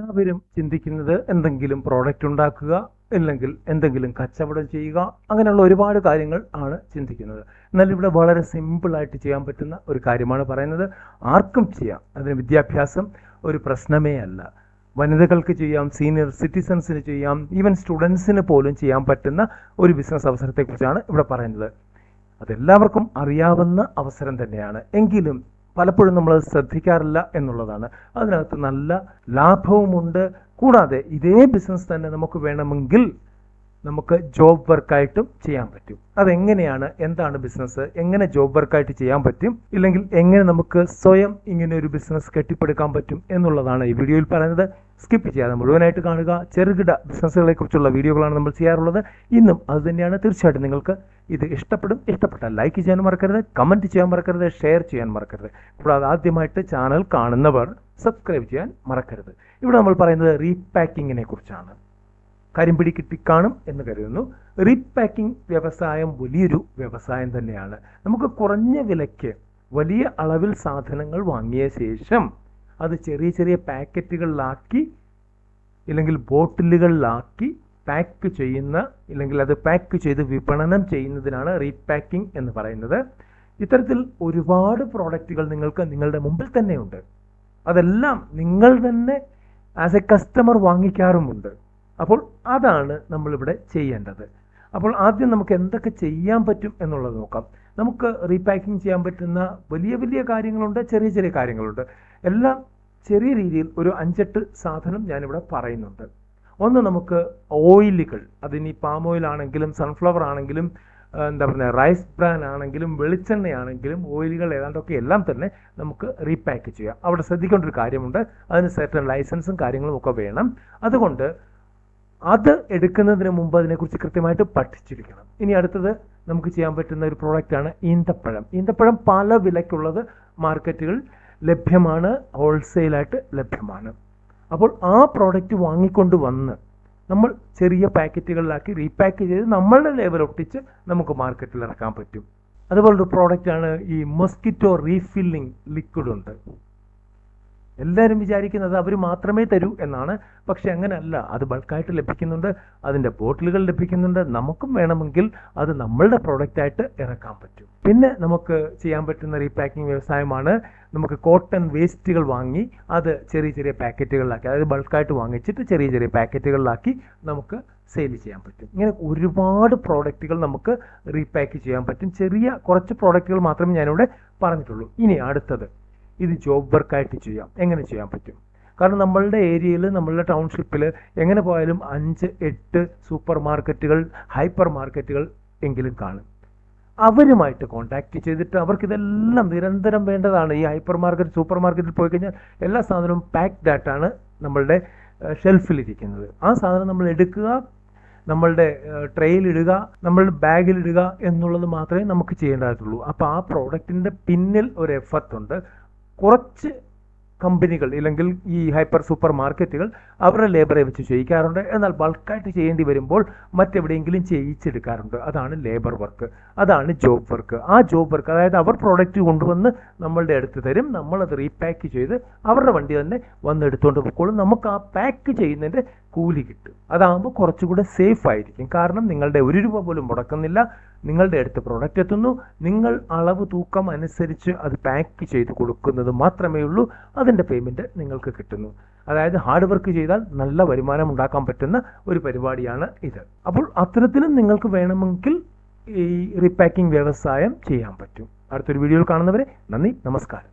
എല്ലാവരും ചിന്തിക്കുന്നത് എന്തെങ്കിലും പ്രോഡക്റ്റ് ഉണ്ടാക്കുക അല്ലെങ്കിൽ എന്തെങ്കിലും കച്ചവടം ചെയ്യുക അങ്ങനെയുള്ള ഒരുപാട് കാര്യങ്ങൾ ആണ് ചിന്തിക്കുന്നത്. എന്നാൽ ഇവിടെ വളരെ സിമ്പിളായിട്ട് ചെയ്യാൻ പറ്റുന്ന ഒരു കാര്യമാണ് പറയുന്നത്. ആർക്കും ചെയ്യാം. അതിന് വിദ്യാഭ്യാസം ഒരു പ്രശ്നമേ അല്ല. വനിതകൾക്ക് ചെയ്യാം സീനിയർ സിറ്റിസൺസിന് ചെയ്യാം ഈവൻ സ്റ്റുഡൻസിന് പോലും ചെയ്യാൻ പറ്റുന്ന ഒരു ബിസിനസ് അവസരത്തെക്കുറിച്ചാണ് ഇവിടെ പറയുന്നത്. അതെല്ലാവർക്കും അറിയാവുന്ന അവസരം തന്നെയാണ്. എങ്കിലും പലപ്പോഴും നമ്മൾ ശ്രദ്ധിക്കാറില്ല എന്നുള്ളതാണ്. അതിനകത്ത് നല്ല ലാഭവുമുണ്ട്. കൂടാതെ ഇതേ ബിസിനസ് തന്നെ നമുക്ക് വേണമെങ്കിൽ നമുക്ക് ജോബ് വർക്കായിട്ടും ചെയ്യാൻ പറ്റും. അതെങ്ങനെയാണ്? എന്താണ് ബിസിനസ് എങ്ങനെ ജോബ് വർക്കായിട്ട് ചെയ്യാൻ പറ്റും? ഇല്ലെങ്കിൽ എങ്ങനെ നമുക്ക് സ്വയം ഇങ്ങനെ ഒരു ബിസിനസ് കെട്ടിപ്പടുക്കാൻ പറ്റും എന്നുള്ളതാണ് ഈ വീഡിയോയിൽ പറയുന്നത്. സ്കിപ്പ് ചെയ്യാതെ മുഴുവനായിട്ട് കാണുക. ചെറുകിട ബിസിനസ്സുകളെ കുറിച്ചുള്ള വീഡിയോകളാണ് നമ്മൾ ചെയ്യാറുള്ളത്. ഇന്നും അതുതന്നെയാണ് തീർച്ചയായിട്ടും നിങ്ങൾക്ക് ഇത് ഇഷ്ടപ്പെടും. ഇഷ്ടപ്പെട്ടാൽ ലൈക്ക് ചെയ്യാൻ മറക്കരുത്. കമന്റ് ചെയ്യാൻ മറക്കരുത്. ഷെയർ ചെയ്യാൻ മറക്കരുത്. കൂടാതെ ആദ്യമായിട്ട് ചാനൽ കാണുന്നവർ സബ്സ്ക്രൈബ് ചെയ്യാൻ മറക്കരുത്. ഇവിടെ നമ്മൾ പറയുന്നത് റീപാക്കിങ്ങിനെ കുറിച്ചാണ് കരിമ്പിടി കിട്ടിക്കാണും എന്ന് കരുതുന്നു. റീപാക്കിംഗ് വ്യവസായം വലിയൊരു വ്യവസായം തന്നെയാണ്. നമുക്ക് കുറഞ്ഞ വിലയ്ക്ക് വലിയ അളവിൽ സാധനങ്ങൾ വാങ്ങിയ ശേഷം അത് ചെറിയ ചെറിയ പാക്കറ്റുകളിലാക്കി ഇല്ലെങ്കിൽ ബോട്ടിലുകളിലാക്കി പാക്ക് ചെയ്യുന്ന ഇല്ലെങ്കിൽ അത് പാക്ക് ചെയ്ത് വിപണനം ചെയ്യുന്നതിനാണ് റീപാക്കിംഗ് എന്ന് പറയുന്നത്. ഇത്തരത്തിൽ ഒരുപാട് പ്രോഡക്റ്റുകൾ നിങ്ങൾക്ക് നിങ്ങളുടെ മുമ്പിൽ തന്നെയുണ്ട് അതെല്ലാം നിങ്ങൾ തന്നെ ആസ് എ കസ്റ്റമർ വാങ്ങിക്കാറുമുണ്ട്. അപ്പോൾ അതാണ് നമ്മളിവിടെ ചെയ്യേണ്ടത്. അപ്പോൾ ആദ്യം നമുക്ക് എന്തൊക്കെ ചെയ്യാൻ പറ്റും എന്നുള്ളത് നോക്കാം. നമുക്ക് റീപാക്കിംഗ് ചെയ്യാൻ പറ്റുന്ന വലിയ വലിയ കാര്യങ്ങളുണ്ട് ചെറിയ ചെറിയ കാര്യങ്ങളുണ്ട്. എല്ലാം ചെറിയ രീതിയിൽ ഒരു അഞ്ചെട്ട് സാധനം ഞാനിവിടെ പറയുന്നുണ്ട്. ഒന്ന് നമുക്ക് ഓയിലുകൾ. അതിനി പാം ഓയിൽ ആണെങ്കിലും സൺഫ്ലവർ ആണെങ്കിലും എന്താ പറയുക റൈസ് ബ്രാൻ ആണെങ്കിലും വെളിച്ചെണ്ണയാണെങ്കിലും ഓയിലുകൾ ഏതാണ്ടൊക്കെ എല്ലാം തന്നെ നമുക്ക് റീപാക്ക് ചെയ്യാം. അവിടെ ശ്രദ്ധിക്കേണ്ട ഒരു കാര്യമുണ്ട്. അതിന് സെർട്ടൺ ലൈസൻസും കാര്യങ്ങളും ഒക്കെ വേണം. അതുകൊണ്ട് അത് എടുക്കുന്നതിന് മുമ്പ് അതിനെക്കുറിച്ച് കൃത്യമായിട്ട് പഠിച്ചിരിക്കണം. ഇനി അടുത്തത് നമുക്ക് ചെയ്യാൻ പറ്റുന്ന ഒരു പ്രോഡക്റ്റാണ് ഈന്തപ്പഴം. ഈന്തപ്പഴം പല വിലയ്ക്കുള്ളത് മാർക്കറ്റുകൾ ലഭ്യമാണ് ഹോൾസെയിലായിട്ട് ലഭ്യമാണ്. അപ്പോൾ ആ പ്രോഡക്റ്റ് വാങ്ങിക്കൊണ്ട് വന്ന് നമ്മൾ ചെറിയ പാക്കറ്റുകളിലാക്കി റീപാക്ക് ചെയ്ത് നമ്മളുടെ ലേബൽ ഒട്ടിച്ച് നമുക്ക് മാർക്കറ്റിൽ ഇറക്കാൻ പറ്റും. അതുപോലൊരു പ്രോഡക്റ്റാണ് ഈ മസ്കിറ്റോ റീഫില്ലിംഗ് ലിക്വിഡ് ഉണ്ട്. എല്ലാവരും വിചാരിക്കുന്നത് അവർ മാത്രമേ തരൂ എന്നാണ്. പക്ഷെ അങ്ങനെയല്ല അത് ബൾക്കായിട്ട് ലഭിക്കുന്നുണ്ട്. അതിന്റെ ബോട്ടിലുകൾ ലഭിക്കുന്നുണ്ട്. നമുക്കും വേണമെങ്കിൽ അത് നമ്മളുടെ പ്രോഡക്റ്റായിട്ട് ഇറക്കാൻ പറ്റും. പിന്നെ നമുക്ക് ചെയ്യാൻ പറ്റുന്ന റീപാക്കിംഗ് വ്യവസായമാണ്. നമുക്ക് കോട്ടൺ വേസ്റ്റുകൾ വാങ്ങി അത് ചെറിയ ചെറിയ പാക്കറ്റുകളിലാക്കി അതായത് ബൾക്കായിട്ട് വാങ്ങിച്ചിട്ട് ചെറിയ ചെറിയ പാക്കറ്റുകളിലാക്കി നമുക്ക് സെയിൽ ചെയ്യാൻ പറ്റും. ഇങ്ങനെ ഒരുപാട് പ്രോഡക്റ്റുകൾ നമുക്ക് റീപാക്ക് ചെയ്യാൻ പറ്റും. ചെറിയ കുറച്ച് പ്രോഡക്റ്റുകൾ മാത്രമേ ഞാനിവിടെ പറഞ്ഞിട്ടുള്ളൂ. ഇനി അടുത്തത്. ഇത് ജോബ് വർക്കായിട്ട് ചെയ്യാം. എങ്ങനെ ചെയ്യാൻ പറ്റും? കാരണം നമ്മളുടെ ഏരിയയിൽ നമ്മളുടെ ടൗൺഷിപ്പിൽ എങ്ങനെ പോയാലും അഞ്ച് എട്ട് സൂപ്പർ മാർക്കറ്റുകൾ ഹൈപ്പർ മാർക്കറ്റുകൾ എങ്കിലും കാണും. അവരുമായിട്ട് കോണ്ടാക്ട് ചെയ്തിട്ട് അവർക്ക് ഇതെല്ലാം നിരന്തരം വേണ്ടതാണ്. ഈ ഹൈപ്പർ മാർക്കറ്റ് സൂപ്പർ മാർക്കറ്റിൽ പോയി കഴിഞ്ഞാൽ എല്ലാ സാധനവും പാക്ഡ് ആയിട്ടാണ് നമ്മളുടെ ഷെൽഫിലിരിക്കുന്നത് ആ സാധനം നമ്മൾ എടുക്കുക നമ്മളുടെ ട്രെയിലിടുക നമ്മളുടെ ബാഗിലിടുക എന്നുള്ളത് മാത്രമേ നമുക്ക് ചെയ്യേണ്ടതായിട്ടുള്ളൂ. അപ്പോൾ ആ പ്രോഡക്റ്റിന്റെ പിന്നിൽ ഒരു എഫർട്ട് ഉണ്ട്. കുറച്ച് കമ്പനികൾ അല്ലെങ്കിൽ ഈ ഹൈപ്പർ സൂപ്പർ മാർക്കറ്റുകൾ അവരുടെ ലേബറെ വെച്ച് ചെയ്യിക്കാറുണ്ട്. എന്നാൽ ബൾക്കായിട്ട് ചെയ്യേണ്ടി വരുമ്പോൾ മറ്റെവിടെയെങ്കിലും ചെയ്യിച്ചെടുക്കാറുണ്ട്. അതാണ് ലേബർ വർക്ക്. അതാണ് ജോബ് വർക്ക്. ആ ജോബ് വർക്ക് അതായത് അവർ പ്രോഡക്റ്റ് കൊണ്ടുവന്ന് നമ്മളുടെ അടുത്ത് തരും. നമ്മളത് റീപാക്ക് ചെയ്ത് അവരുടെ വണ്ടി തന്നെ വന്ന് എടുത്തുകൊണ്ട് പോയിക്കോളും നമുക്ക് ആ പാക്ക് ചെയ്യുന്നതിന്റെ കൂലി കിട്ടും. അതാകുമ്പോൾ കുറച്ചുകൂടെ സേഫ് ആയിരിക്കും. കാരണം നിങ്ങളുടെ ഒരു രൂപ പോലും മുടക്കുന്നില്ല. നിങ്ങളുടെ അടുത്ത് പ്രോഡക്റ്റ് എത്തുന്നു. നിങ്ങൾ അളവ് തൂക്കം അനുസരിച്ച് അത് പാക്ക് ചെയ്ത് കൊടുക്കുന്നത് മാത്രമേ ഉള്ളൂ. അതിന്റെ പേയ്മെന്റ് നിങ്ങൾക്ക് കിട്ടുന്നു. അതായത് ഹാർഡ് വർക്ക് ചെയ്താൽ നല്ല വരുമാനം ഉണ്ടാക്കാൻ പറ്റുന്ന ഒരു പരിപാടിയാണ് ഇത്. അപ്പോൾ അത്തരത്തിലും നിങ്ങൾക്ക് വേണമെങ്കിൽ ഈ റീപാക്കിംഗ് വ്യവസായം ചെയ്യാൻ പറ്റും. അടുത്തൊരു വീഡിയോയിൽ കാണുന്നവരെ നന്ദി നമസ്കാരം.